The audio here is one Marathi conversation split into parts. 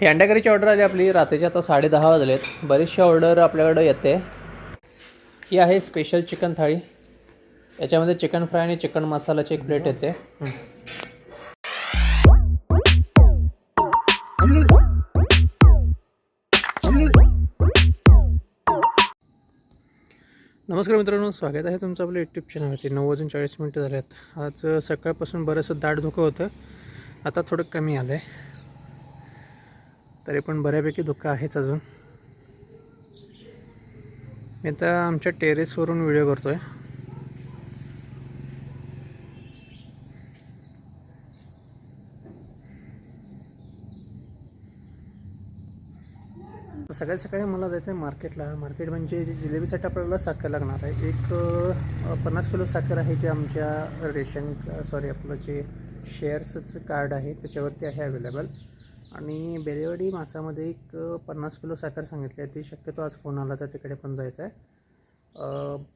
ही अंडाकरीची ऑर्डर आली आपली. रात्रीचे आता साडे दहा वाजलेत. बरीचशी ऑर्डर आपल्याकडं येते. ही आहे स्पेशल चिकन थाळी. याच्यामध्ये चिकन फ्राय आणि चिकन मसाल्याची एक प्लेट येते. नमस्कार मित्रांनो स्वागत आहे तुमचं आपल्या यूट्यूब चॅनलवरती नऊ वाजून चाळीस मिनटं आहेत आज सकाळपासून बरंचसं दाट धुकं होतं. आता थोडं कमी आलं आहे तरी पण बऱ्यापैकी धुकं आहेच अजून. मी आता आमच्या टेरेसवरून व्हिडिओ करतो आहे सकाळी सकाळी मला जायचं आहे मार्केटला मार्केट म्हणजे जे जिलेबीसाठी आपल्याला साखर लागणार आहे. एक पन्नास किलो साखर आहे जे आमच्या रेशन सॉरी आपलं जे शेअर्सचं कार्ड आहे त्याच्यावरती आहे अवेलेबल आणि बेलेवाडी मासामध्ये एक पन्नास किलो साखर सांगितली आहे. ती शक्यतो आज फोन आला तर तिकडे पण जायचं आहे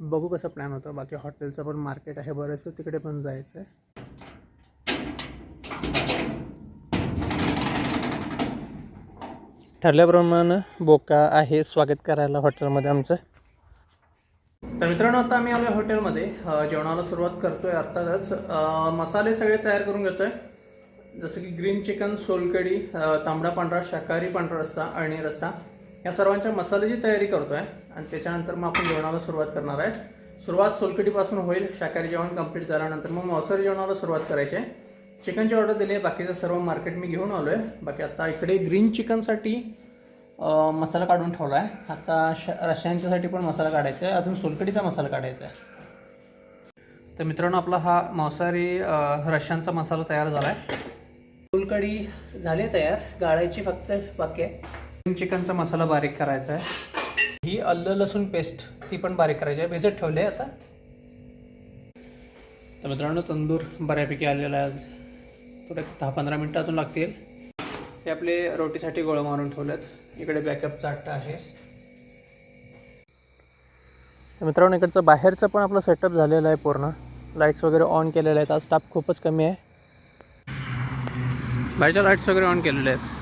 बघू कसं प्लॅन होतं. बाकी हॉटेलचं पण मार्केट आहे बरंचसं तिकडे पण जायचं आहे ठरल्याप्रमाणे बोका आहे. स्वागत करायला हॉटेलमध्ये आमचं. तर मित्रांनो आता आम्ही आलो हॉटेलमध्ये. जेवणाला सुरुवात करतोय अर्थातच मसाले सगळे तयार करून घेतोय. जसं की ग्रीन चिकन सोलकडी तांबडा पांढरा शाकाहारी पांढरा रस्सा आणि रस्सा या सर्वांच्या मसाल्याची तयारी करतो आहे आणि त्याच्यानंतर मग आपण जेवणाला सुरुवात करणार आहे. सुरुवात सोलकडीपासून होईल शाकाहारी जेवण कंप्लीट झाल्यानंतर मग मांसाहारी जेवणाला सुरुवात करायची. आहे चिकनची ऑर्डर दिली आहे बाकीचं सर्व मार्केट मी घेऊन आलो आहे बाकी आता इकडे ग्रीन चिकनसाठी मसाला काढून ठेवला आहे आता श रश्यांच्यासाठी पण मसाला काढायचा आहे. अजून सोलकडीचा मसाला काढायचा आहे. तर मित्रांनो आपला हा मांसाहारी अ, रश्यांचा मसाला तयार झाला आहे सोलकडी झाली आहे तयार. गाळायची फक्त बाकी आहे. ग्रीन चिकनचा मसाला बारीक करायचा आहे. ही अल्लं लसूण पेस्ट ती पण बारीक करायची आहे. भिजत ठेवली आहे आता. तर मित्रांनो तंदूर बऱ्यापैकी आलेला आहे. आज थोडे दहा पंधरा मिनटं अजून लागतील. हे आपले रोटीसाठी गोळं मारून ठेवलेत. इकडे बॅकअप चाट आहे. मित्रांनो इकडचं बाहेरचं पण आपलं सेटअप झालेलं आहे पूर्ण. लाईट्स वगैरे ऑन केलेले आहेत. आज स्टाफ खूपच कमी आहे. बाहेरच्या लाईट्स वगैरे ऑन केलेले आहेत.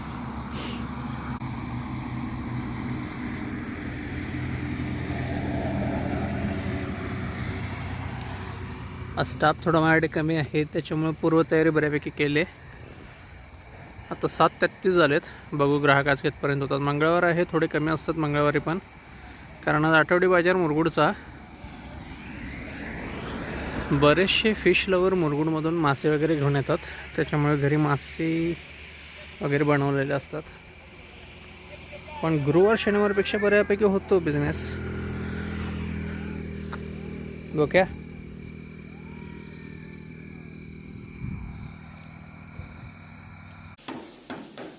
आज स्टाफ थोडा माझ्याकडे कमी आहे त्याच्यामुळे पूर्वतयारी बऱ्यापैकी केली. आहे आता सात तेहत्तीस झालेत. बघू ग्राहक आज कितपर्यंत होतात. मंगळवार आहे थोडे कमी असतात मंगळवारी पण. कारण आज आठवडी बाजार मुरगुडचा. बरेचसे फिश लवर मुरगुडमधून मासे वगैरे घेऊन येतात. त्याच्यामुळे घरी मासे वगैरे बनवलेले असतात. पण गुरुवार शनिवारपेक्षा बऱ्यापैकी होतो बिझनेस गोक्या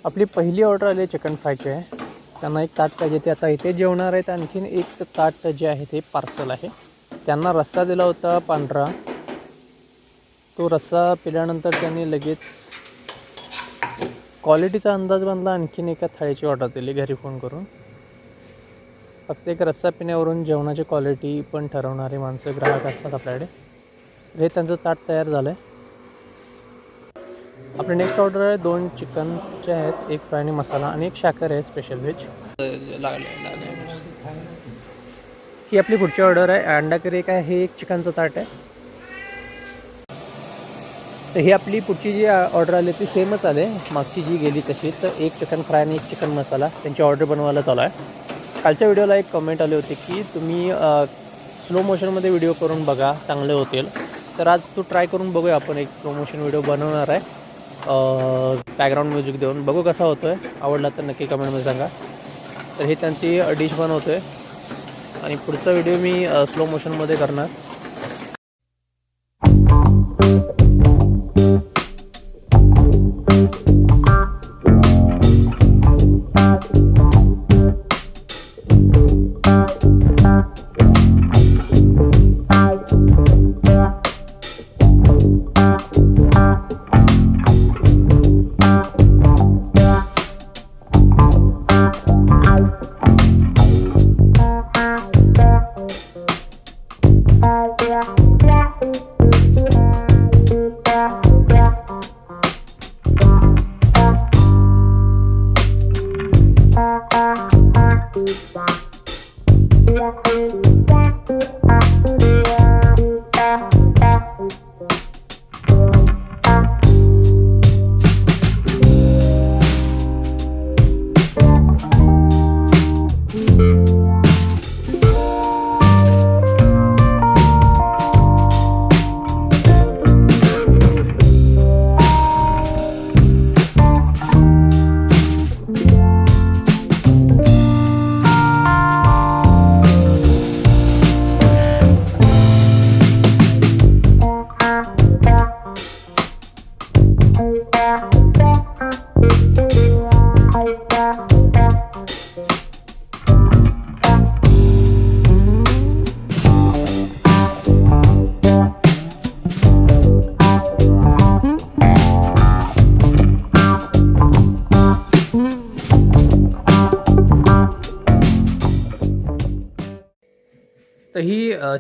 आपली पहिली ऑर्डर आली आहे चिकन फ्रायची आहे त्यांना एक ताट पाहिजे ते आता इथे जेवणार आहेत. आणखीन एक ताट जे आहे ते पार्सल आहे. त्यांना रस्सा दिला होता पांढरा. तो रस्सा पिल्यानंतर त्यांनी लगेच क्वालिटीचा अंदाज बांधला आणखीन एका थाळीची ऑर्डर दिली घरी फोन करून. फक्त एक रस्सा पिण्यावरून जेवणाची क्वालिटी पण ठरवणारी माणसं ग्राहक असतात आपल्याकडे. हे त्यांचं ताट तयार झालं आहे आपली नेक्स्ट ऑर्डर आहे दोन चिकनचे आहेत एक फ्राय आणि मसाला आणि एक शाकर आहे स्पेशल व्हेज ही आपली पुढची ऑर्डर आहे. अंडा करी एक आहे हे एक चिकनचं ताट आहे. तर ही आपली पुढची जी ऑर्डर आली ती सेमच आले. मागची जी गेली तशी तर एक चिकन फ्राय आणि एक चिकन मसाला त्यांची ऑर्डर बनवायला चालू आहे. कालच्या व्हिडिओला एक कमेंट आली होती की तुम्ही स्लो मोशनमध्ये व्हिडिओ करून बघा चांगले होतील. तर आज तू ट्राय करून बघूया आपण एक स्लो मोशन व्हिडिओ बनवणार आहे. बॅकग्राऊंड म्युझिक देऊन. बघू कसा होतो आहे आवडला तर नक्की कमेंटमध्ये सांगा. तर हे त्यांची डिश बनवतो आहे आणि पुढचा व्हिडिओ मी स्लो मोशनमध्ये करणार. Thank you.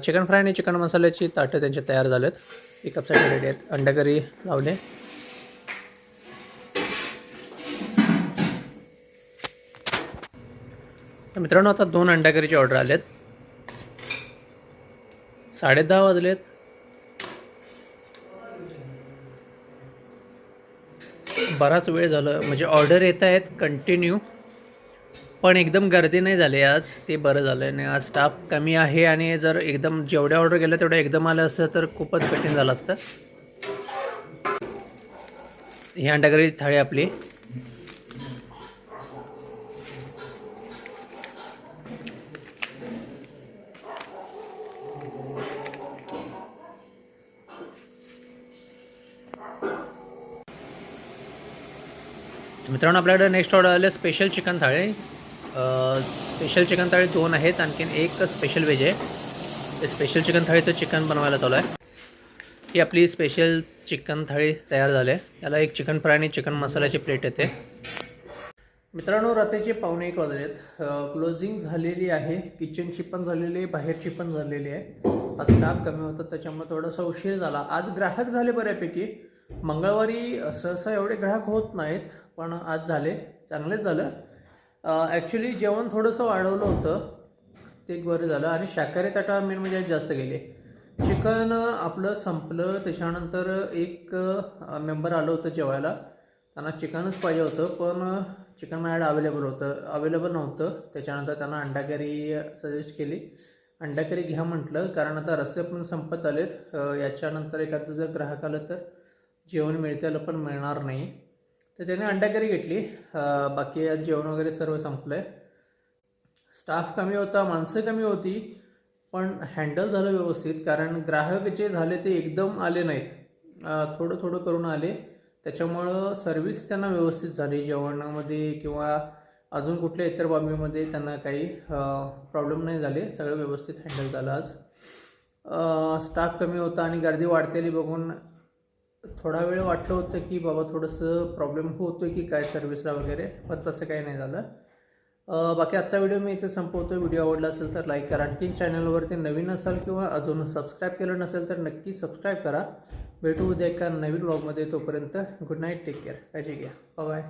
चिकन फ्राय आणि चिकन मसाल्याची ताटं त्यांचे तयार झालेत. पिकअपसाठी रेडी आहेत. अंडा करी लावले. तर मित्रांनो आता दोन अंडा करीचे ऑर्डर आलेत. साडे दहा वाजलेत. बराच वेळ झालं. म्हणजे ऑर्डर येत आहेत. कंटिन्यू पण एकदम गर्दी नाही झाली आज. ते बरं झालं आणि आज स्टाफ कमी आहे आणि जर एकदम जेवढ्या ऑर्डर केल्या तेवढ्या एकदम आलं असतं तर खूपच कठीण झालं असतं. ही अंडाकरी थाळी आपली. मित्रांनो आपल्याकडे नेक्स्ट ऑर्डर आले स्पेशल चिकन थाळी. स्पेशल चिकन थाळी दोन आहेत. आणखीन एक स्पेशल व्हेज आहे. ते स्पेशल चिकन थाळीचं चिकन बनवायला चालू आहे. ही आपली स्पेशल चिकन थाळी तयार झाली आहे. याला एक चिकन फ्राय आणि चिकन मसाल्याची प्लेट येते. मित्रांनो रात्रीचे पावणे एक वाजलेत. क्लोजिंग झालेली आहे. किचनची पण झालेली आहे. बाहेरची पण झालेली आहे. आज स्टाफ कमी होतं त्याच्यामुळे थोडासा उशीर झाला. आज ग्राहक झाले बऱ्यापैकी. मंगळवारी सहसा एवढे ग्राहक होत नाहीत पण आज झाले. चांगलेच झालं. ॲक्च्युली जेवण थोडंसं वाढवलं होतं. ते एक बरं झालं. आणि शाकाहारी ताटा मेन म्हणजे जास्त गेले. चिकन आपलं संपलं. त्याच्यानंतर एक मेंबर आलं होतं जेवायला. त्यांना चिकनच पाहिजे होतं पण चिकन माझ्याकडे अवेलेबल होतं. अवेलेबल नव्हतं. त्याच्यानंतर त्यांना अंडा करी सजेस्ट केली. अंडा करी घ्या म्हटलं. कारण आता रस्ते पण संपत आलेत. याच्यानंतर एखादं जर ग्राहक आलं तर जेवण मिळतेलं पण मिळणार नाही. तर त्याने अंडाकरी घेतली. बाकी आज जेवण वगैरे सर्व संपलं आहे स्टाफ कमी होता माणसं कमी होती पण हँडल झालं व्यवस्थित कारण ग्राहक जे झाले ते एकदम आले नाहीत. थोडं थोडं करून आले. त्याच्यामुळं सर्विस त्यांना व्यवस्थित झाली. जेवणामध्ये किंवा अजून कुठल्या इतर बाबीमध्ये त्यांना काही प्रॉब्लेम नाही झाले. सगळं व्यवस्थित हँडल झालं आज. स्टाफ कमी होता आणि गर्दी वाढतेली बघून थोडा वेळ वाटलं होतं की बाबा थोडंसं प्रॉब्लेम होतो की काय सर्व्हिसला वगैरे पण तसं काही नाही झालं. बाकी आजचा व्हिडिओ मी इथे संपवतो व्हिडिओ आवडला असेल तर लाईक करा. आणखीन चॅनलवरती नवीन असाल किंवा अजून सबस्क्राईब केलं नसेल तर नक्की सबस्क्राईब करा. भेटू उद्या एका नवीन ब्लॉगमध्ये तोपर्यंत गुड नाईट टेक केअर काळजी घ्या. बाय